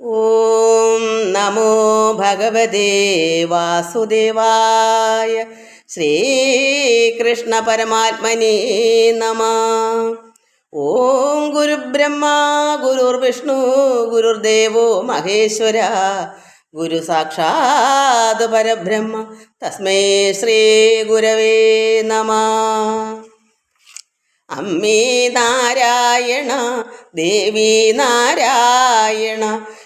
ഓം നമോ ഭഗവതേ വാസുദേവായ ശ്രീകൃഷ്ണ പരമാത്മനേ നമ ഓം ഗുരുബ്രഹ്മ ഗുരുർവിഷ്ണു ഗുരുർദേവോ മഹേശ്വര ഗുരു സാക്ഷാത് പരബ്രഹ്മ തസ്മൈ ശ്രീ ഗുരവേ നമ അമ്മേ നാരായണ ദേവീ നാരായണ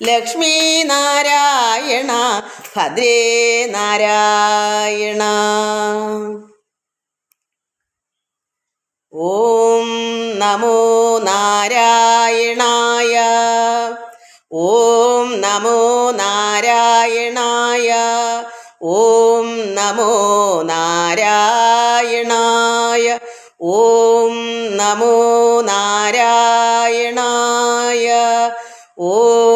ലക്ഷ്മി നാരായണ ഭദ്രേ നാരായണ. ഓം നമോ നാരായണായ ഓം നമോ നാരായണായ ഓം നമോ നാരായണായ ഓം നമോ നാരായണായ ഓം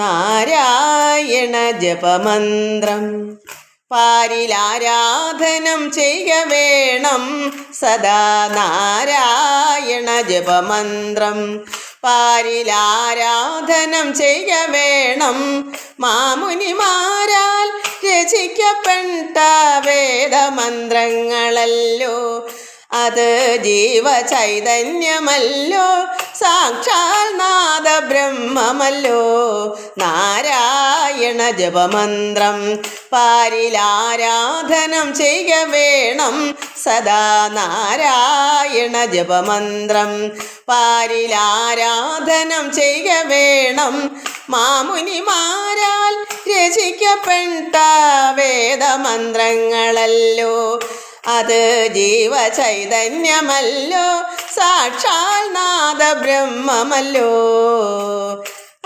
നാരായണ ജപമന്ത്രം. പാരിലാരാധനം ചെയ്യ വേണം സദാ നാരായണ ജപമന്ത്രം. പാരിലാരാധനം ചെയ്യ വേണം മാമുനിമാരാൽ രചിക്കപ്പെട്ട വേദമന്ത്രങ്ങളല്ലോ. അത് ജീവചൈതന്യമല്ലോ. സാക്ഷാൽ നാദ ബ്രഹ്മമല്ലോ. നാരായണ ജപമന്ത്രം. പാരിലാരാധനം ചെയ്യ വേണം. സദാ നാരായണ ജപമന്ത്രം. പാരിലാരാധനം ചെയ്യ വേണം. മാമുനിമാരാൽ രചിക്കപ്പെട്ട വേദമന്ത്രങ്ങളല്ലോ. അത് ജീവചൈതന്യമല്ലോ. സാക്ഷാൽ നാഥ ബ്രഹ്മമല്ലോ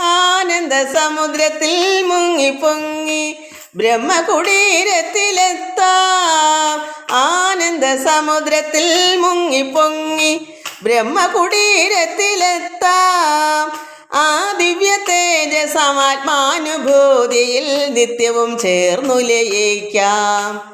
ആനന്ദ സമുദ്രത്തിൽ മുങ്ങി പൊങ്ങി ബ്രഹ്മകുടീരത്തിലെത്താം. ആനന്ദ സമുദ്രത്തിൽ മുങ്ങി പൊങ്ങി ബ്രഹ്മകുടീരത്തിലെത്താം. ആ ദിവ്യ തേജസമാത്മാനുഭൂതിയിൽ നിത്യവും ചേർന്നു ലയിക്കാം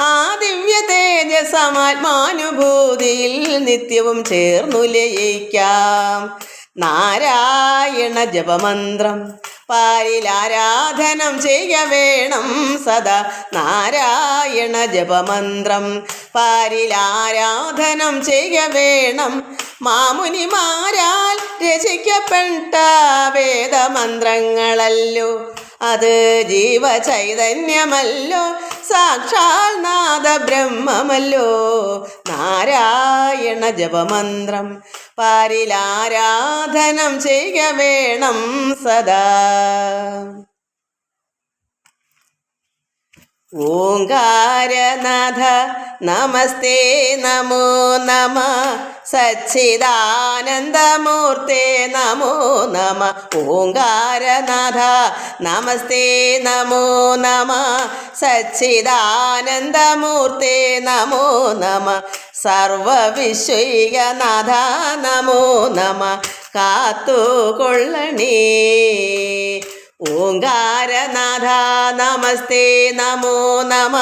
ആ ദിവ്യ തേജസമാത്മാനുഭൂതിയിൽ നിത്യവും ചേർന്നു ലയിക്കാം. നാരായണ ജപമന്ത്രം. പാലിലാരാധനം ചെയ്യ വേണം സദാ നാരായണ ജപമന്ത്രം. പാലിലാരാധനം ചെയ്യ വേണം മാമുനിമാരാൽ രചിക്കപ്പെട്ട വേദമന്ത്രങ്ങളല്ലോ. അത് ജീവചൈതന്യമല്ലോ. സാക്ഷാൽ നാദ ബ്രഹ്മമല്ലോ നാരായണ ജപമന്ത്രം. പാരിലാരാധനം ചെയ്യ വേണം സദാ. ഓങ്കാരനാഥ നമസ്തേ നമോ നമ. സച്ചിദാനന്ദമൂർത്തേ നമോ നമ. ഓങ്കാരനാഥ നമസ്തേ നമോ നമ. സച്ചിദാനന്ദമൂർത്തേ നമോ നമ. സർവവിശ്വനാഥ നമോ നമ. കാത്തുകൊള്ളണേ. ഓങ്കാരനാഥ നമസ്തേ നമോ നമ.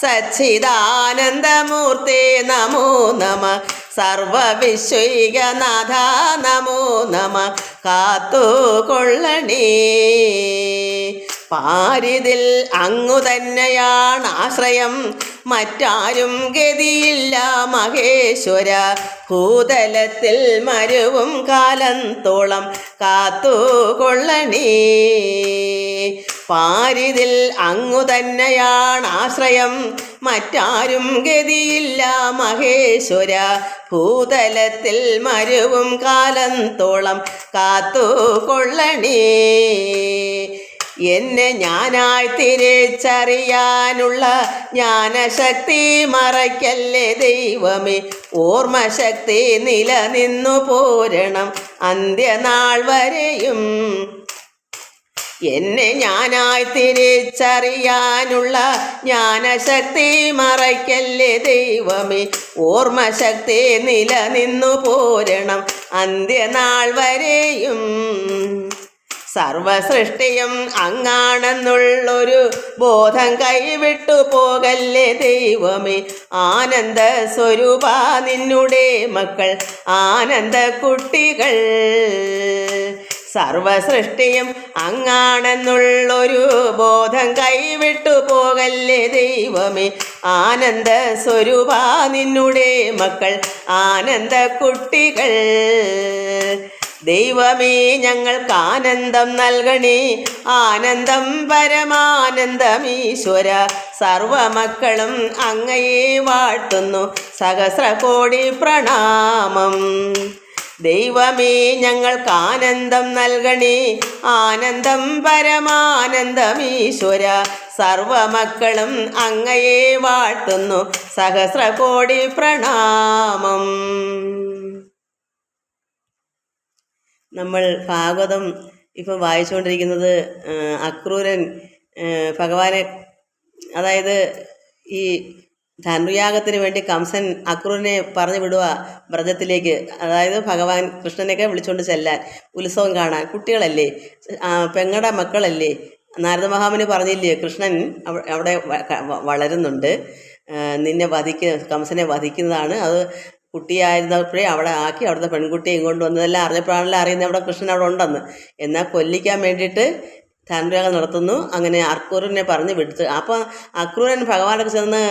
സച്ചിദാനന്ദമൂർത്തേ നമോ നമ. സർവവിശ്വൈകനാഥ നമോ നമ. കാത്തുകൊള്ളണേ. പാരിതിൽ അങ്ങു തന്നെയാണ് ആശ്രയം മറ്റാരും ഗതിയില്ല മഹേശ്വര. ഭൂതലത്തിൽ മരുവും കാലത്തോളം കാത്തുകൊള്ളണേ. പാരിതിൽ അങ്ങു തന്നെയാണ് ആശ്രയം. മറ്റാരും ഗതിയില്ല മഹേശ്വര. ഭൂതലത്തിൽ മരുവും കാലത്തോളം കാത്തുകൊള്ളണേ. എന്നെ ഞാനായി തിരിച്ചറിയാനുള്ള ജ്ഞാനശക്തി മറയ്ക്കല്ലേ ദൈവമേ? ഓർമ്മശക്തി നിലനിന്നു പോരണം അന്ത്യനാൾ വരെയും. എന്നെ ഞാനായി തിരിച്ചറിയാനുള്ള ജ്ഞാനശക്തി മറയ്ക്കല്ലേ ദൈവമേ? ഓർമ്മശക്തി നിലനിന്നു പോരണം അന്ത്യനാൾ വരെയും. സർവസൃഷ്ടിയും അങ്ങാണെന്നുള്ളൊരു ബോധം കൈവിട്ടു പോകല്ലേ ദൈവമേ? ആനന്ദ സ്വരൂപ നിന്നുടെ മക്കൾ ആനന്ദ കുട്ടികൾ സർവസൃഷ്ടിയും അങ്ങാണെന്നുള്ളൊരു ബോധം കൈവിട്ടു പോകല്ലേ ദൈവമേ? ആനന്ദ സ്വരൂപ നിന്നുടെ മക്കൾ ആനന്ദ കുട്ടികൾ ദൈവമേ ഞങ്ങൾക്ക് ആനന്ദം നൽകണേ. ആനന്ദം പരമാനന്ദമീശ്വര. സർവമക്കളും അങ്ങയെ വാഴ്ത്തുന്നു. സഹസ്രകോടി പ്രണാമം. ദൈവമേ ഞങ്ങൾക്ക് ആനന്ദം നൽകണേ. ആനന്ദം പരമാനന്ദമീശ്വര. സർവമക്കളും അങ്ങയെ വാഴ്ത്തുന്നു. സഹസ്രകോടി പ്രണാമം. നമ്മൾ ഭാഗവതം ഇപ്പം വായിച്ചുകൊണ്ടിരിക്കുന്നത് അക്രൂരൻ ഭഗവാനെ അതായത് ഈ ധനുയാഗത്തിന് വേണ്ടി കംസൻ അക്രൂരനെ പറഞ്ഞു വിടുക വ്രജത്തിലേക്ക് അതായത് ഭഗവാൻ കൃഷ്ണനെയൊക്കെ വിളിച്ചുകൊണ്ട് ചെല്ലാൻ ഉത്സവം കാണാൻ. കുട്ടികളല്ലേ? പെങ്ങളുടെ മക്കളല്ലേ? നാരദ മഹാമുനി പറഞ്ഞില്ലേ കൃഷ്ണൻ അവിടെ വളരുന്നുണ്ട്. നിന്നെ വധിക്ക കംസനെ വധിക്കുന്നതാണ്. അത് കുട്ടിയായിരുന്നപ്പോഴേ അവിടെ ആക്കി അവിടുത്തെ പെൺകുട്ടിയെ ഇങ്ങോട്ട് വന്നതെല്ലാം അറിഞ്ഞപ്പോഴാണല്ലോ അറിയുന്നത് അവിടെ കൃഷ്ണൻ അവിടെ ഉണ്ടെന്ന്. എന്നാൽ കൊല്ലിക്കാൻ വേണ്ടിയിട്ട് ധാനുരാഗം നടത്തുന്നു. അങ്ങനെ അക്രൂരനെ പറഞ്ഞ് വിടുത്ത്. അപ്പോൾ അക്രൂരൻ ഭഗവാനൊക്കെ ചെന്ന്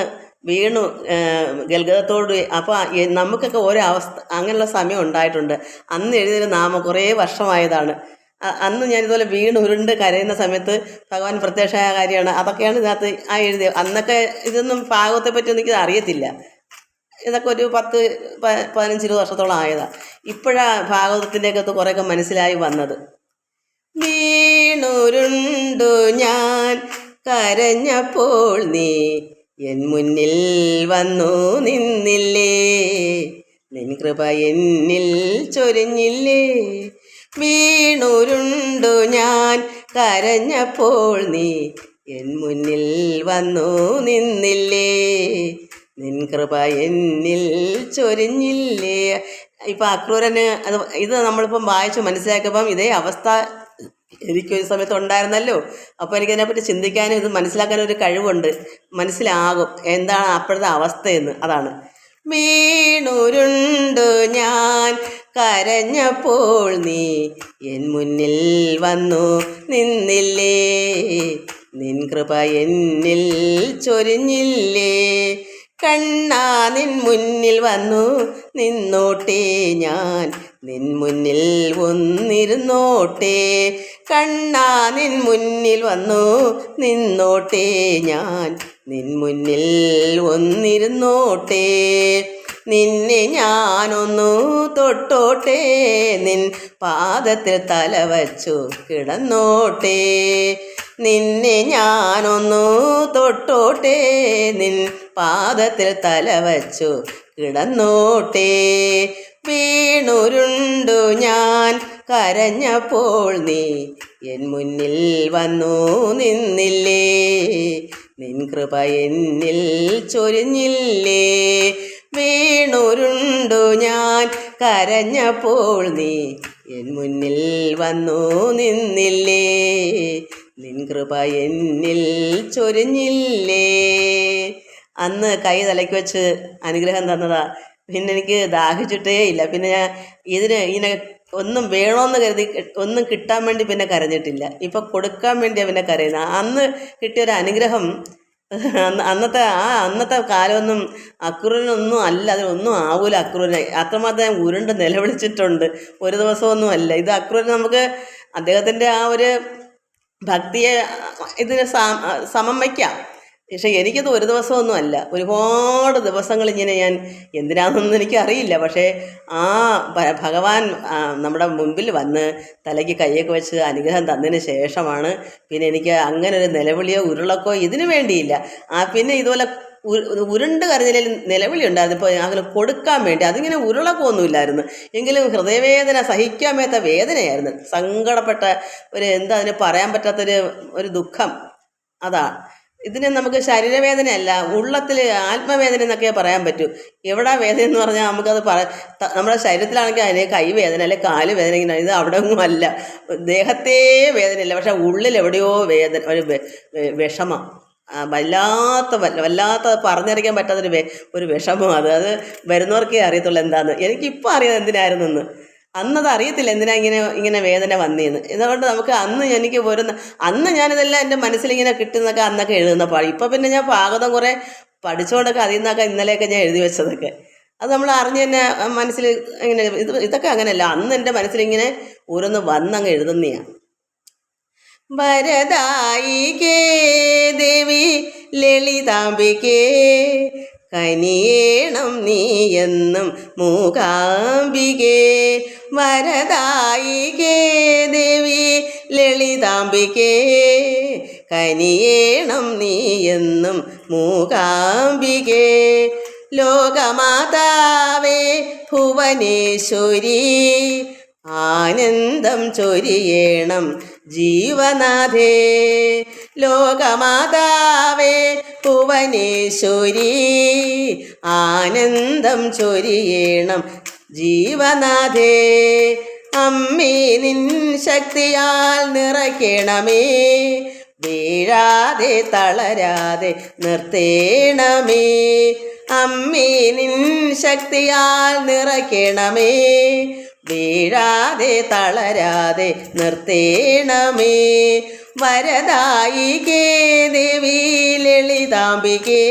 വീണു ഗൽഗതത്തോട്. അപ്പോൾ നമുക്കൊക്കെ ഓരോ അവസ്ഥ അങ്ങനെയുള്ള സമയം ഉണ്ടായിട്ടുണ്ട്. അന്ന് എഴുതിയൊരു നാമം കുറേ വർഷമായതാണ്. അന്ന് ഞാൻ ഇതുപോലെ വീണ് ഉരുണ്ട് കരയുന്ന സമയത്ത് ഭഗവാൻ പ്രത്യക്ഷമായ കാര്യമാണ്. അതൊക്കെയാണ് ഇതിനകത്ത് ആ എഴുതിയത്. അന്നൊക്കെ ഇതൊന്നും ഭാഗവത്തെപ്പറ്റി പറ്റി എനിക്ക് അറിയത്തില്ല. ഇതൊക്കെ ഒരു പത്ത് പ- പതിനഞ്ച് ഇരുപത് വർഷത്തോളം ആയതാണ് ഇപ്പോഴാണ് ഭാഗവതത്തിന്റെയൊക്കെ കുറേയൊക്കെ മനസ്സിലായി വന്നത്. വീണുരുണ്ടു ഞാൻ കരഞ്ഞപ്പോൾ നീ എൻ മുന്നിൽ വന്നു നിന്നില്ലേ? നിൻ കൃപ എന്നിൽ ചൊരിഞ്ഞില്ലേ? വീണുരുണ്ടു ഞാൻ കരഞ്ഞപ്പോൾ നീ എൻ മുന്നിൽ വന്നു നിന്നില്ലേ? നിൻ കൃപ എന്നിൽ ചൊരിഞ്ഞില്ലേ. ഇപ്പം അക്രൂരന് അത് ഇത് നമ്മളിപ്പം വായിച്ച് മനസ്സിലാക്കിയപ്പം ഇതേ അവസ്ഥ എനിക്കൊരു സമയത്ത് ഉണ്ടായിരുന്നല്ലോ. അപ്പോൾ എനിക്കതിനെപ്പറ്റി ചിന്തിക്കാനും ഇത് മനസ്സിലാക്കാനും ഒരു കഴിവുണ്ട്. മനസ്സിലാകും എന്താണ് അപ്പോഴത്തെ അവസ്ഥയെന്ന് അതാണ്. വീണുരുണ്ടു ഞാൻ കരഞ്ഞപ്പോൾ നീ എൻ മുന്നിൽ വന്നു നിന്നില്ലേ. നിൻ കൃപ എന്നിൽ ചൊരിഞ്ഞില്ലേ. കണ്ണാ നിൻ മുന്നിൽ വന്നു നിന്നോട്ടേ ഞാൻ. നിൻ മുന്നിൽ ഒന്നിരുന്നോട്ടെ കണ്ണാ നിൻ മുന്നിൽ വന്നു നിന്നോട്ടേ ഞാൻ. നിൻ മുന്നിൽ ഒന്നിരുന്നോട്ടെ നിന്നെ ഞാനൊന്നു തൊട്ടോട്ടെ. നിൻ പാദത്തിൽ തല വച്ചു കിടന്നോട്ടെ. നിന്നെ ഞാനൊന്നു തൊട്ടോട്ടെ. നിൻ പാദത്തിൽ തല വച്ചു കിടന്നോട്ടെ. വീണുരുണ്ടു ഞാൻ കരഞ്ഞപ്പോൾ നീ എൻ മുന്നിൽ വന്നു നിന്നില്ലേ. നിൻ കൃപ എന്നിൽ ചൊരിഞ്ഞില്ലേ. വീണുരുണ്ടു ഞാൻ കരഞ്ഞപ്പോൾ നീ എൻ മുന്നിൽ വന്നു നിന്നില്ലേ. നിൻ കൃപ എന്നിൽ ചൊരിഞ്ഞില്ലേ? അന്ന് കൈ തലയ്ക്ക് വെച്ച് അനുഗ്രഹം തന്നതാ. പിന്നെ എനിക്ക് ദാഹിച്ചിട്ടേ ഇല്ല. പിന്നെ ഞാൻ ഇതിന് ഇങ്ങനെ ഒന്നും വേണമെന്ന് കരുതി ഒന്നും കിട്ടാൻ വേണ്ടി പിന്നെ കരഞ്ഞിട്ടില്ല. ഇപ്പം കൊടുക്കാൻ വേണ്ടി പിന്നെ കരയുന്ന. അന്ന് കിട്ടിയൊരു അനുഗ്രഹം അന്ന് അന്നത്തെ ആ അന്നത്തെ കാലമൊന്നും അക്രൂരനൊന്നും അല്ല. അതിനൊന്നും ആവൂല അക്രൂരനെ. അത്രമാത്രം ഉരുണ്ട് നിലവിളിച്ചിട്ടുണ്ട്. ഒരു ദിവസമൊന്നും അല്ല. ഇത് അക്രൂരൻ നമുക്ക് അദ്ദേഹത്തിന്റെ ആ ഒരു ഭക്തിയെ ഇതിന് സമ വയ്ക്കാം. പക്ഷെ എനിക്കത് ഒരു ദിവസമൊന്നും അല്ല ഒരുപാട് ദിവസങ്ങൾ ഇങ്ങനെ ഞാൻ എന്തിനാണെന്നൊന്നും എനിക്കറിയില്ല. പക്ഷേ ആ ഭഗവാൻ നമ്മുടെ മുമ്പിൽ വന്ന് തലയ്ക്ക് കൈയൊക്കെ വെച്ച് അനുഗ്രഹം തന്നതിന് ശേഷമാണ് പിന്നെ എനിക്ക് അങ്ങനെ ഒരു നിലവിളിയോ ഉരുളക്കോ ഇതിനു വേണ്ടിയില്ല. ആ പിന്നെ ഇതുപോലെ ഉരുണ്ട് കരഞ്ഞിൽ നിലവിളി ഉണ്ടായിരുന്നു ഇപ്പോൾ അങ്ങനെ കൊടുക്കാൻ വേണ്ടി. അതിങ്ങനെ ഉരുളക്കൊന്നുമില്ലായിരുന്നു എങ്കിലും ഹൃദയവേദന സഹിക്കാൻ മേത്ത വേദനയായിരുന്നു. സങ്കടപ്പെട്ട ഒരു എന്താ അതിന് പറയാൻ പറ്റാത്തൊരു ഒരു ദുഃഖം. അതാ. ഇതിനെ നമുക്ക് ശരീരവേദനയല്ല ഉള്ളത്തിൽ ആത്മവേദന എന്നൊക്കെ പറയാൻ പറ്റൂ. എവിടെ വേദന എന്ന് പറഞ്ഞാൽ നമുക്കത് പറ നമ്മുടെ ശരീരത്തിലാണെങ്കിൽ അതിന് കൈവേദന അല്ലെങ്കിൽ കാൽ വേദന ഇങ്ങനെ ഇത് അവിടെ ഒന്നും അല്ല. ദേഹത്തേ വേദനയില്ല. പക്ഷെ ഉള്ളിൽ എവിടെയോ വേദന ഒരു വിഷമം. വല്ലാത്ത വല്ല- വല്ലാത്ത പറഞ്ഞറിയിക്കാൻ പറ്റാത്തൊരു ഒരു വിഷമം അത്. അത് വരുന്നവർക്കേ അറിയത്തുള്ളൂ എന്താന്ന്. എനിക്കിപ്പോൾ അറിയാം എന്തിനായിരുന്നെന്ന്. അന്നത് അറിയത്തില്ല എന്തിനാ ഇങ്ങനെ ഇങ്ങനെ വേദന വന്നേന്ന്. അതുകൊണ്ട് നമുക്ക് അന്ന് എനിക്ക് വരുന്ന അന്ന് ഞാനിതെല്ലാം എന്റെ മനസ്സിലിങ്ങനെ കിട്ടുന്നൊക്കെ അന്നൊക്കെ എഴുതുന്ന പാടി ഇപ്പം പിന്നെ ഞാൻ പാകതം കുറേ പഠിച്ചുകൊണ്ടൊക്കെ അതിൽ നിന്നൊക്കെ ഇന്നലെയൊക്കെ ഞാൻ എഴുതി വെച്ചതൊക്കെ. അത് നമ്മൾ അറിഞ്ഞ് തന്നെ മനസ്സിൽ ഇങ്ങനെ ഇത് ഇതൊക്കെ അങ്ങനെയല്ല. അന്ന് എന്റെ മനസ്സിലിങ്ങനെ ഓരോന്ന് വന്നങ്ങ് എഴുതുന്നതാണ് വരദായികേ ദേവി ലളിതാംബികേ കനിയേണം നീ എന്നും മൂകാംബികേ. വരദായികേ ദേവി ലളിതാംബികേ കനിയേണം നീ എന്നും മൂകാംബികേ. ലോകമാതാവേ ഭുവനേശ്വരി ആനന്ദം ചൊരിയേണം ജീവനാഥേ. ലോകമാതാവേ ഭുവനേശ്വരി ആനന്ദം ചൊരിയേണം ജീവനാഥേ. അമ്മേ നിൻ ശക്തിയാൽ നിറയ്ക്കണമേ. വീഴാതെ തളരാതെ നിർത്തേണമേ. അമ്മേ നിൻ ശക്തിയാൽ നിറയ്ക്കണമേ. വീഴാതെ തളരാതെ നിർത്തേണമേ. വരദായികേ ദേവി ലളിതാംബികേ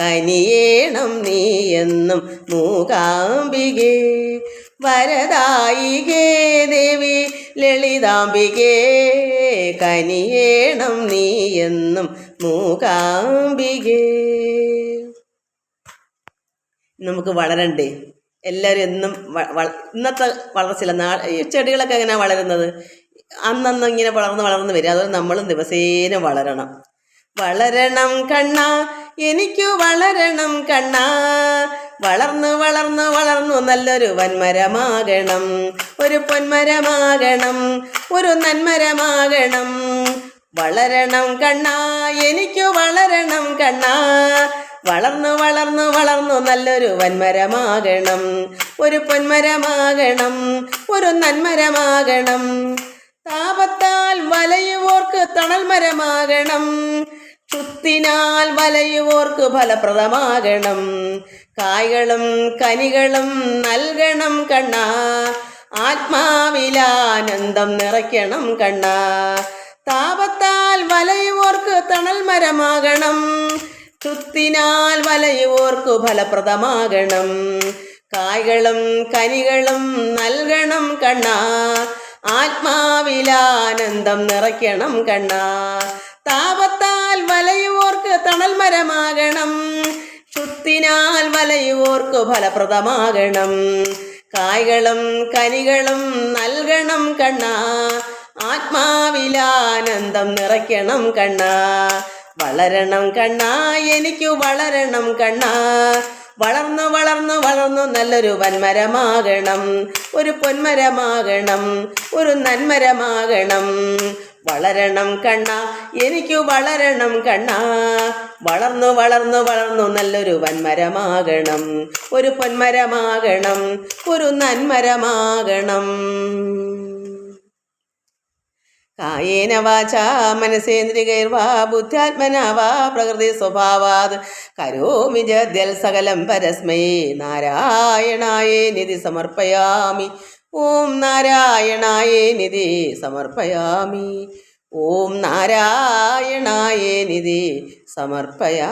കനിയേണം നീ എന്നും മൂകാംബികേ വരദായികേ ദേവി ലളിതാംബികേ കനിയേണം നീ എന്നും മൂകാംബികേ നമുക്ക് വളരണ്ടേ? എല്ലാവരും എന്നും ഇന്നത്തെ വളർച്ചയില്ല നാ ഈ ചെടികളൊക്കെ എങ്ങനെയാണ് വളരുന്നത്? അന്നന്ന് ഇങ്ങനെ വളർന്ന് വളർന്ന് വരിക അതുപോലെ നമ്മളും ദിവസേന വളരണം. വളരണം കണ്ണ എനിക്കു വളരണം കണ്ണ. വളർന്ന് വളർന്ന് വളർന്നു നല്ലൊരു വൻമരമാകണം. ഒരു പൊന്മരമാകണം ഒരു നന്മരമാകണം. വളരണം കണ്ണ എനിക്കു വളരണം കണ്ണ. വളർന്നു വളർന്നു വളർന്നു നല്ലൊരു വന്മരമാകണം ഒരു പൊന്മരമാകണം ഒരു നന്മരമാകണം. താപത്താൽ വലയുവോർക്ക് തണൽ മരമാകണം ചുത്തിനാൽ വലയുവോർക്ക് ഫലപ്രദമാകണം. കായ്കളും കനികളും നൽകണം കണ്ണ. ആത്മാവിലാനന്ദം നിറയ്ക്കണം കണ്ണ. താപത്താൽ വലയുവോർക്ക് തണൽ മരമാകണം ചുത്തിനാൽ വലയുവോർക്കു ഫലപ്രദമാകണം. കായ്കളും കനികളും നൽകണം കണ്ണ. ആത്മാവിലാനന്ദം നിറയ്ക്കണം കണ്ണ. താപത്താൽ വലയുവോർക്ക് തണൽ മരമാകണം ചുത്തിനാൽ വലയുവോർക്ക് ഫലപ്രദമാകണം. കായ്കളും കനികളും നൽകണം കണ്ണ. ആത്മാവിലാനന്ദം നിറയ്ക്കണം കണ്ണ. വളരണം കണ്ണാ എനിക്ക് വളരണം കണ്ണാ. വളർന്നു വളർന്നു വളർന്നു നല്ലൊരു വന്മരമാകണം ഒരു പൊന്മരമാകണം ഒരു നന്മരമാകണം. വളരണം കണ്ണ എനിക്ക് വളരണം കണ്ണ. വളർന്നു വളർന്നു വളർന്നു നല്ലൊരു വന്മരമാകണം ഒരു പൊന്മരമാകണം ഒരു നന്മരമാകണം. കായേന വാച മനസേന്ദ്രികൈർവാ ബുദ്ധ്യാത്മന വാ പ്രകൃതി സ്വഭാവാത്. കരോമി ജദ്യൽ സകലം പരസ്മൈ നാരായണായേ നിധി സമർപ്പയാമി. ഓം നാരായണായേ നിധി സമർപ്പയാമി. ഓം നാരായണായേ നിധി സമർപ്പയാമി.